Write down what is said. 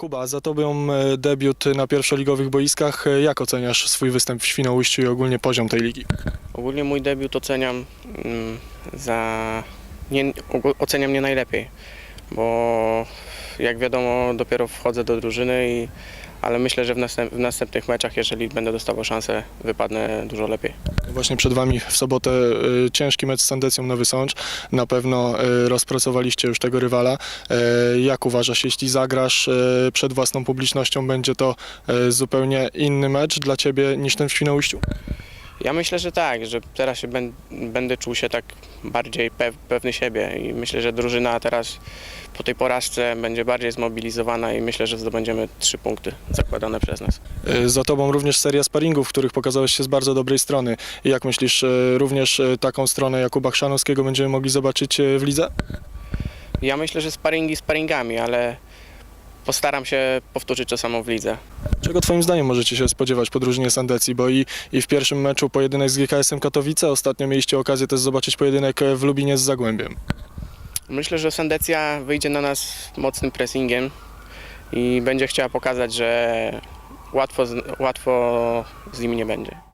Kuba, za tobą e, debiut na pierwszoligowych boiskach. E, Jak oceniasz swój występ w Świnoujściu i ogólnie poziom tej ligi? Ogólnie mój debiut oceniam mm, za. Nie, oceniam nie najlepiej, bo jak wiadomo, dopiero wchodzę do drużyny, i, ale myślę, że w, następ, w następnych meczach, jeżeli będę dostawał szansę, wypadnę dużo lepiej. Właśnie przed wami w sobotę e, ciężki mecz z Sandecją Nowy Sącz. Na pewno e, rozpracowaliście już tego rywala. E, Jak uważasz, jeśli zagrasz przed własną publicznością, będzie to zupełnie inny mecz dla ciebie niż ten w Świnoujściu? Ja myślę, że tak, że teraz się ben, będę czuł się tak bardziej pew, pewny siebie i myślę, że drużyna teraz po tej porażce będzie bardziej zmobilizowana i myślę, że zdobędziemy trzy punkty zakładane przez nas. E, Za tobą również seria sparingów, w których pokazałeś się z bardzo dobrej strony. Jak myślisz, e, również e, taką stronę Jakuba Chrzanowskiego będziemy mogli zobaczyć w lidze? Ja myślę, że sparingi sparingami, ale postaram się powtórzyć to samo w lidze. Czego twoim zdaniem możecie się spodziewać po drużynie Sandecji? Bo i, i w pierwszym meczu pojedynek z GKS-em Katowice, ostatnio mieliście okazję też zobaczyć pojedynek e, w Lubinie z Zagłębiem. Myślę, że Sandecja wyjdzie na nas mocnym pressingiem i będzie chciała pokazać, że łatwo z, łatwo z nimi nie będzie.